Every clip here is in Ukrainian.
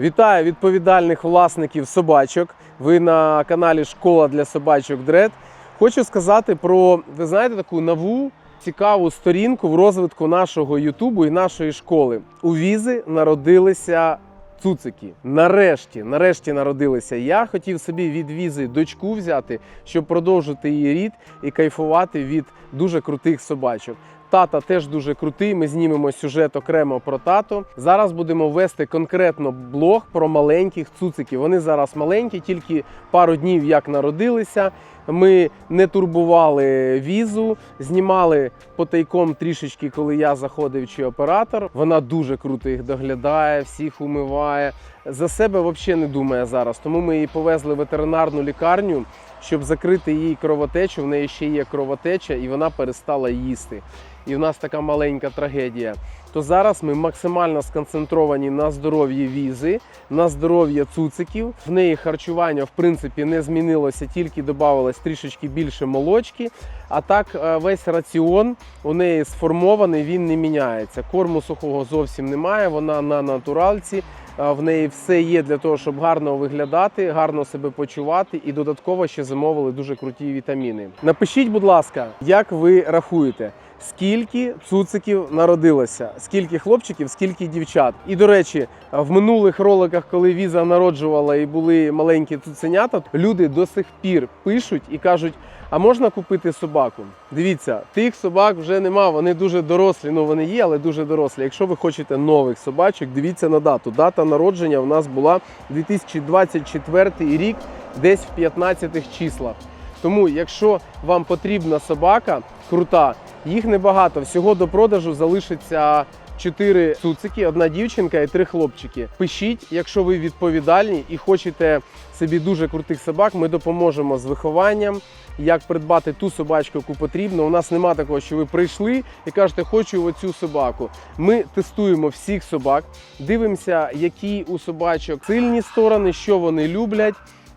Вітаю відповідальних власників собачок. Ви на каналі Школа для собачок Дред. Хочу сказати про, ви знаєте, таку нову цікаву сторінку в розвитку нашого Ютубу і нашої школи. У візи народилися цуцики. Нарешті, нарешті народилися. Я хотів собі від візи дочку взяти, щоб продовжити її рід і кайфувати від дуже крутих собачок. Тата теж дуже крутий. Ми знімемо сюжет окремо про тато. Зараз будемо вести конкретно блог про маленьких цуциків. Вони зараз маленькі, тільки пару днів як народилися. Ми не турбували візу, знімали потайком трішечки, коли я заходив чи оператор. Вона дуже круто їх доглядає, всіх умиває. За себе взагалі не думає зараз. Тому ми її повезли в ветеринарну лікарню, щоб закрити їй кровотечу. В неї ще є кровотеча, і вона перестала їсти. І в нас така маленька трагедія. То зараз ми максимально сконцентровані на здоров'ї візи, на здоров'я цуциків. В неї харчування в принципі не змінилося, тільки додавалось трішечки більше молочки. А так е, весь раціон у неї сформований, він не міняється. Корму сухого зовсім немає. Вона на натуральці. Е, В неї все є для того, щоб гарно виглядати, гарно себе почувати, і додатково ще замовили дуже круті вітаміни. Напишіть, будь ласка, як ви рахуєте, скільки цуциків народилося, скільки хлопчиків, скільки дівчат. І до речі, в минулих роликах, коли віза народжувала і були маленькі цуценята, люди до сих пір пишуть і кажуть. А можна купити собаку? Дивіться, тих собак вже нема, вони дуже дорослі. Ну вони є, але дуже дорослі. Якщо ви хочете нових собачок, дивіться на дату. Дата народження у нас була 2024 рік, десь в 15 числах. Тому, якщо вам потрібна собака крута, їх небагато. Всього до продажу залишиться 4 цуцики, одна дівчинка і три хлопчики. Пишіть, якщо ви відповідальні і хочете собі дуже крутих собак, ми допоможемо з вихованням. Як придбати ту собачку, яку потрібно. У нас нема такого, що ви прийшли і кажете, хочу оцю собаку. Ми тестуємо всіх собак, дивимося, які у собачок сильні сторони, що вони люблять.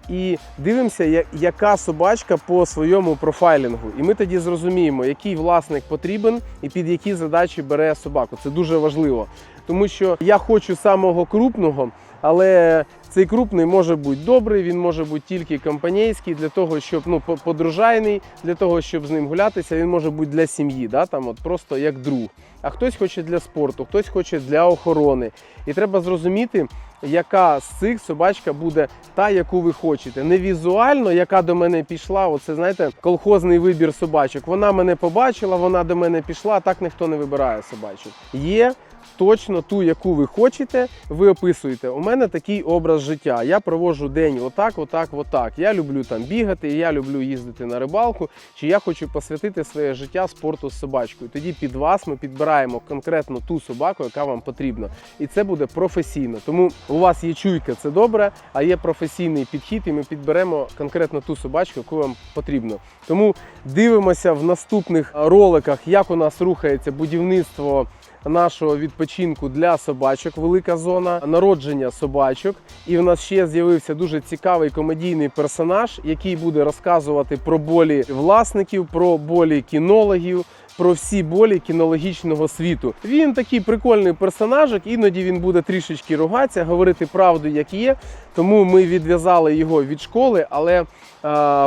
І дивимося, яка собачка по своєму профайлінгу. І ми тоді зрозуміємо, який власник потрібен і під які задачі бере собаку. Це дуже важливо. Тому що я хочу самого крупного, але цей крупний може бути добрий, він може бути тільки компанійський для того, щоб ну подружайний, для того, щоб з ним гулятися. Він може бути для сім'ї, да, там от просто як друг. А хтось хоче для спорту, хтось хоче для охорони. І треба зрозуміти, яка з цих собачка буде та, яку ви хочете. Не візуально, яка до мене пішла. Оце знаєте, колхозний вибір собачок. Вона мене побачила, вона до мене пішла. Так ніхто не вибирає собачок. Є точно ту, яку ви хочете, ви описуєте. У мене такий образ життя. Я проводжу день отак, отак, отак. Я люблю там бігати, я люблю їздити на рибалку. Чи я хочу посвятити своє життя спорту з собачкою. Тоді під вас ми підбираємо конкретно ту собаку, яка вам потрібна. І це буде професійно. Тому у вас є чуйка, це добре, а є професійний підхід, і ми підберемо конкретно ту собачку, яку вам потрібно. Тому дивимося в наступних роликах, як у нас рухається будівництво нашого відпочинку для собачок, велика зона народження собачок. І в нас ще з'явився дуже цікавий комедійний персонаж, який буде розказувати про болі власників, про болі кінологів. Про всі болі кінологічного світу. Він такий прикольний персонажик, іноді він буде трішечки ругатися, говорити правду, як є. Тому ми відв'язали його від школи, але е,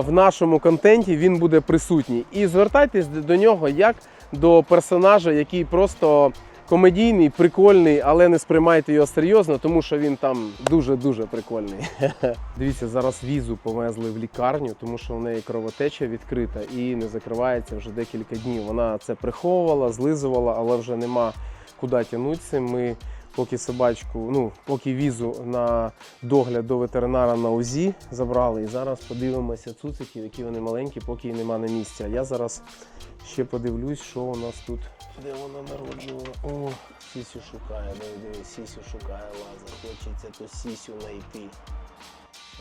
в нашому контенті він буде присутній. І звертайтесь до нього як до персонажа, який просто комедійний, прикольний, але не сприймайте його серйозно, тому що він там дуже-дуже прикольний. Дивіться, зараз візу повезли в лікарню, тому що в неї кровотеча відкрита і не закривається вже декілька днів. Вона це приховувала, злизувала, але вже нема куди тягнутися. Ми поки собачку, ну поки візу на догляд до ветеринара на УЗІ забрали. І зараз подивимося цуциків, які вони маленькі, поки нема на місця. Я зараз ще подивлюсь, що у нас тут. Де вона народжувала? О, сісю шукає, диви, диви, сісю шукає лазер. Хочеться то сісю знайти.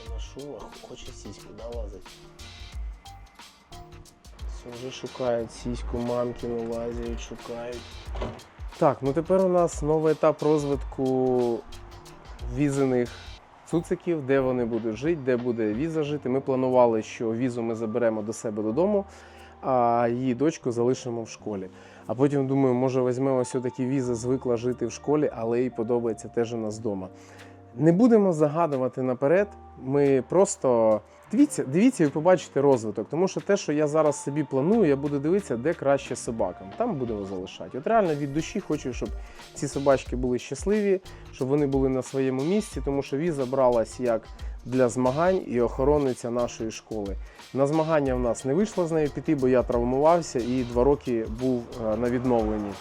Вона шула, хоче сіську, да, лазить? Вже шукають сіську, мамкину лазять, шукають. Так, ну тепер у нас новий етап розвитку візених цуциків, де вони будуть жити, де буде віза жити. Ми планували, що візу ми заберемо до себе додому, а її дочку залишимо в школі. А потім думаю, може візьмемо все-таки віза звикла жити в школі, але їй подобається теж у нас вдома. Не будемо загадувати наперед. Ми просто дивіться, дивіться і побачите розвиток. Тому що те, що я зараз собі планую, я буду дивитися, де краще собакам. Там будемо залишати. От реально від душі хочу, щоб ці собачки були щасливі, щоб вони були на своєму місці, тому що віза бралась як для змагань і охоронниця нашої школи. На змагання в нас не вийшло з нею піти, бо я травмувався і два роки був е, на відновленні.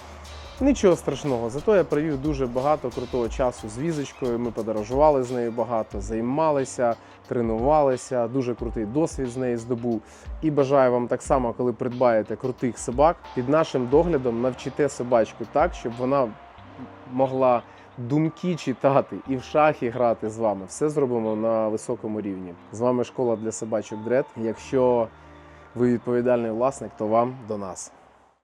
Нічого страшного, зато я провів дуже багато крутого часу з візочкою. Ми подорожували з нею багато, займалися, тренувалися. Дуже крутий досвід з неї здобув. І бажаю вам так само, коли придбаєте крутих собак, під нашим доглядом навчите собачку так, щоб вона могла думки читати і в шахи грати з вами. Все зробимо на високому рівні. З вами школа для собачок Дред. Якщо ви відповідальний власник, то вам до нас.